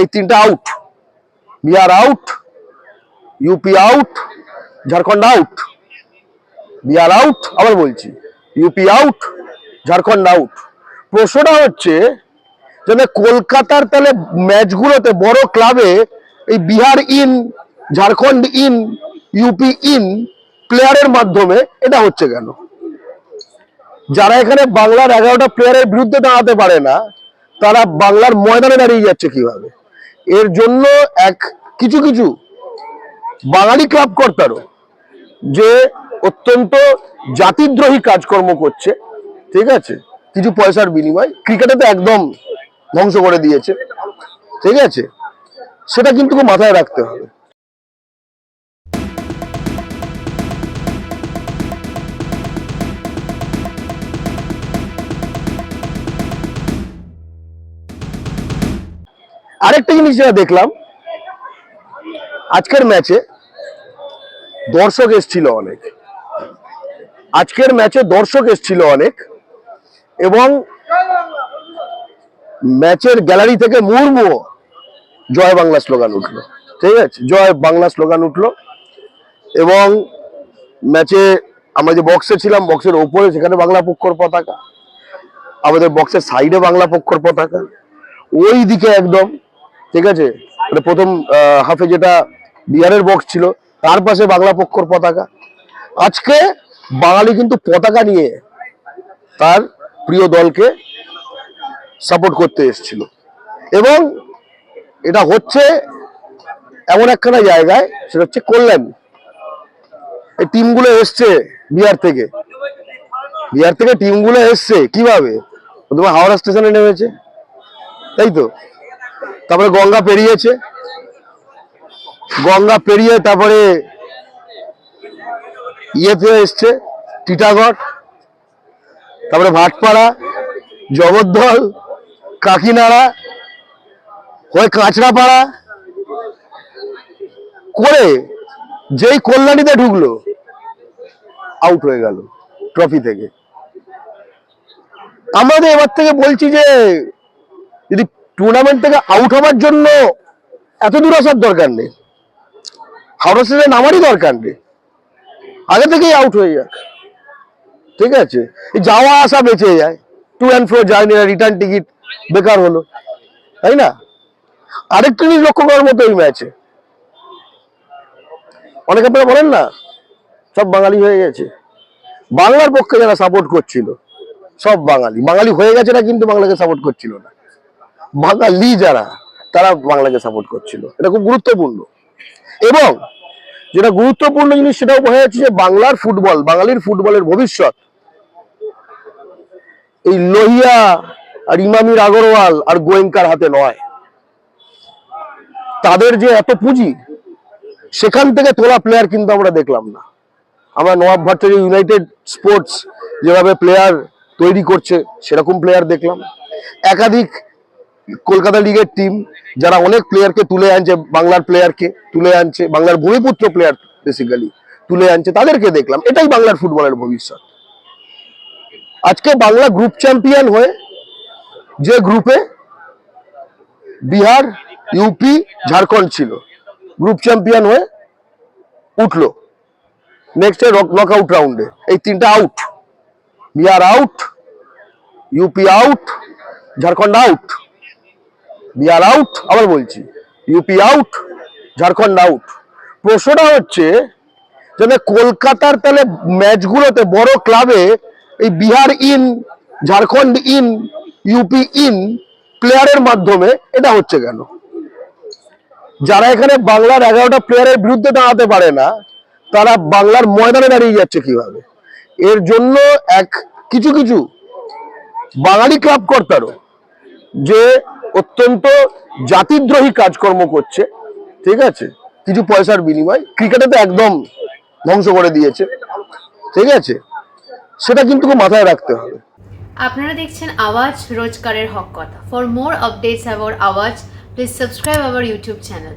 এই তিনটা out Bihar out UP out Jharkhand out Bihar out আবার বলছি ইউপি আউট ঝাড়খণ্ড আউট প্রশ্নটা হচ্ছে যেন কলকাতার তাহলে ম্যাচগুলোতে বড় ক্লাবে এই Bihar in Jharkhand in UP in প্লেয়ারের মাধ্যমে এটা হচ্ছে কেন? যারা এখানে বাংলার এগারোটা প্লেয়ারের বিরুদ্ধে দাঁড়াতে পারে না, তারা বাংলার ময়দানে দাঁড়িয়ে যাচ্ছে কীভাবে? এর জন্য এক কিছু কিছু বাঙালি ক্লাব কর্তারও যে অত্যন্ত জাতিদ্রোহী কাজকর্ম করছে, ঠিক আছে? কিছু পয়সার বিনিময় ক্রিকেটে তো একদম ধ্বংস করে দিয়েছে, ঠিক আছে? সেটা কিন্তু মাথায় রাখতে হবে। আরেকটা জিনিস যেটা দেখলাম, আজকের ম্যাচে দর্শক এসছিল অনেক। আজকের ম্যাচে দর্শক এসছিল অনেক এবং ম্যাচের গ্যালারি থেকে মুর্মু জয় বাংলা স্লোগান উঠল। ঠিক আছে? জয় বাংলা স্লোগান উঠল এবং ম্যাচে আমরা যে বক্সে ছিলাম বক্সের ওপরে সেখানে বাংলা পক্ষর পতাকা, আমাদের বক্সের সাইডে বাংলা পক্ষর পতাকা ওই দিকে একদম ঠিক আছে? প্রথম হাফে যেটা বিহারের বক্স ছিল, তার পাশে বাংলা পক্ষর পতাকা। আজকে বাঙালি কিন্তু পতাকা নিয়ে তার প্রিয় দলকে সাপোর্ট করতে এসেছিল। এবং এটা হচ্ছে এমন একখানা জায়গায়, সেটা হচ্ছে কল্যাণ। এই টিমগুলো এসছে বিহার থেকে। বিহার থেকে টিমগুলো এসছে কীভাবে? তোমার হাওড়া স্টেশনে নেমেছে। তাই তো? তারপরে গঙ্গা পেরিয়েছে। গঙ্গা পেরিয়ে তারপরে ইয়েতে এসছে, টিটাগড়, তারপরে ভাটপাড়া, জগদ্দল, কাকিনাড়া হয়ে কাঁচরাপাড়া। করে যেই কল্যাণীতে ঢুকলো আউট হয়ে গেল ট্রফি থেকে। আমাদের এবার থেকে বলছি যে টুর্নামেন্ট থেকে আউট হওয়ার জন্য এত দূর আসার দরকার নেই। হাওড়া স্টেশনে নামারই দরকার নেই। আগে থেকেই আউট হয়ে যাক। ঠিক আছে? যাওয়া আসা বেঁচে যায়। To and fro journey return ticket বেকার হলো। তাই না? আরেকটা জিনিস লক্ষ্য করার মতো এই ম্যাচে অনেকে আপনারা বলেন না, সব বাঙালি হয়ে গেছে। বাংলার পক্ষে যারা সাপোর্ট করছিল, সব বাঙালি। বাঙালি হয়ে গেছে না, কিন্তু বাংলাকে সাপোর্ট করছিল না। বাঙালি যারা, তারা বাংলাকে সাপোর্ট করছিল। এটা খুব গুরুত্বপূর্ণ। এবং যেটা গুরুত্বপূর্ণ জিনিস সেটাও বোঝা যাচ্ছে যে বাংলার ফুটবল, বাঙালির ফুটবলের ভবিষ্যৎ। এই লোহিয়া আর ইমামির আগরওয়াল আর গোয়েঙ্কার হাতে নয়। তাদের যে এত পুঁজি, সেখান থেকে তোলা প্লেয়ার কিন্তু আমরা দেখলাম না। আমরা নবাব ভট্টাচার্য ইউনাইটেড স্পোর্টস যেভাবে প্লেয়ার তৈরি করছে, সেরকম প্লেয়ার দেখলাম। একাধিক কলকাতা লিগের টিম যারা অনেক প্লেয়ারকে তুলে আনছে, বাংলার প্লেয়ারকে তুলে আনছে, বাংলার ভূমিপুত্র প্লেয়ার বেসিক্যালি তুলে আনছে, তাদেরকে দেখলাম। এটাই বাংলার ফুটবলের ভবিষ্যৎ। আজকে বাংলা গ্রুপ চ্যাম্পিয়ন হয়ে যে গ্রুপে বিহার ইউপি ঝাড়খণ্ড ছিল গ্রুপ চ্যাম্পিয়ন হয়ে উঠল। নেক্সট নক আউট রাউন্ডে এই তিনটা out Bihar out UP out Jharkhand out Bihar out আবার বলছি। ইউপি আউট ঝাড়খণ্ড আউট প্রশ্নটা হচ্ছে, যেন কলকাতার তাহলে ম্যাচগুলোতে বড় ক্লাবে এই Bihar in Jharkhand in UP in প্লেয়ারের মাধ্যমে এটা হচ্ছে কেন? যারা এখানে বাংলার এগারোটা প্লেয়ারের বিরুদ্ধে দাঁড়াতে পারে না, তারা বাংলার ময়দানে দাঁড়িয়ে যাচ্ছে কীভাবে? এর জন্য এক, কিছু কিছু বাঙালি ক্লাব কর্তারও যে অত্যন্ত জাতিদ্রোহী কাজকর্ম করছে ঠিক আছে? কিছু পয়সার বিনিময় ক্রিকেটে তো একদম ধ্বংস করে দিয়েছে ঠিক আছে? সেটা কিন্তু খুব মাথায় রাখতে হবে। আপনারা দেখছেন আওয়াজ রোজকারের হক কথা। For more updates about Awaaz please subscribe our YouTube channel